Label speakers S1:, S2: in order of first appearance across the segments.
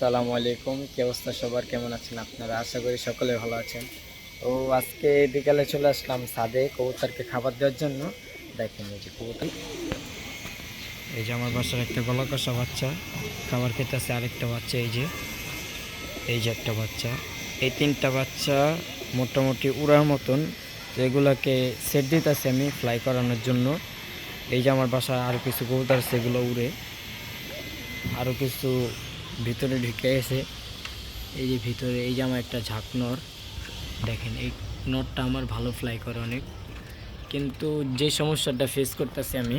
S1: আসসালামু আলাইকুম। কি অবস্থা সবার? কেমন আছেন আপনারা? আশা করি সকলে ভালো আছেন। তো আজকে বিকালে চলে আসলাম সাদে কবুতরকে খাবার দেওয়ার জন্য। দেখেন এই যে কবুতর। এই যে আমার বাসার একটা গলা কষা বাচ্চা। খাবার খেতে আছে আরেকটা বাচ্চা, এই যে। এই যে একটা বাচ্চা। এই তিনটা বাচ্চা মোটামুটি উড়ার মতন। এগুলাকে সেট দিতেছি আমি ফ্লাই করানোর জন্য। এই যে আমার বাসা আরও কিছু কবুতর এগুলো উড়ে। আরও কিছু ভিতরে ঢুকে গেছে। এই যে ভিতরে, এই যে আমার একটা ঝাঁক নর দেখেন, এই নটটা আমার ভালো ফ্লাই করে অনেক। কিন্তু যে সমস্যাটা ফেস করতেছি আমি,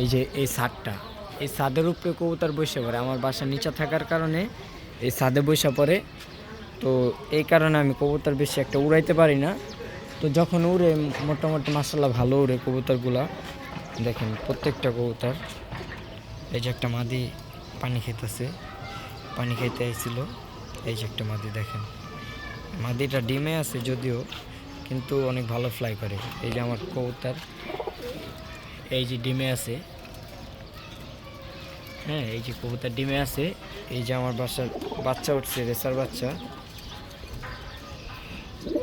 S1: এই যে এই ছাদটা, এই ছাদের উপরে কবুতর বসে পড়ে। আমার বাসা নিচে থাকার কারণে এই ছাদে বসে পড়ে। তো এই কারণে আমি কবুতর বেশি একটা উড়াইতে পারি না। তো যখন উড়ে, মোটামুটি মাসাল্লাহ ভালো উড়ে কবুতরগুলা। দেখেন, প্রত্যেকটা কবুতর, এই যে একটা মাদি পানি খেতেছে। পানি খাইতে আইছিল। এই যে একটা মাদি দেখেন। মাদিটা ডিমে আছে যদিও, কিন্তু অনেক ভালো ফ্লাই করে। এই যে আমার কবুতর, এই যে ডিমে আছে। হ্যাঁ এই যে কবুতর ডিমে আছে। এই যে আমার বাসার বাচ্চা উঠছে, রেসার বাচ্চা।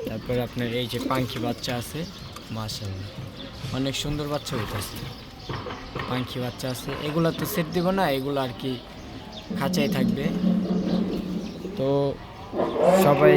S1: তারপরে আপনার এই যে পাঙ্খি বাচ্চা আছে। মাশাআল্লাহ। অনেক সুন্দর বাচ্চা উঠেছে পাঙ্খি বাচ্চা আছে। এগুলো তো সেট দিব না, এগুলো আর কি খাঁচাই থাকবে। তো সবাই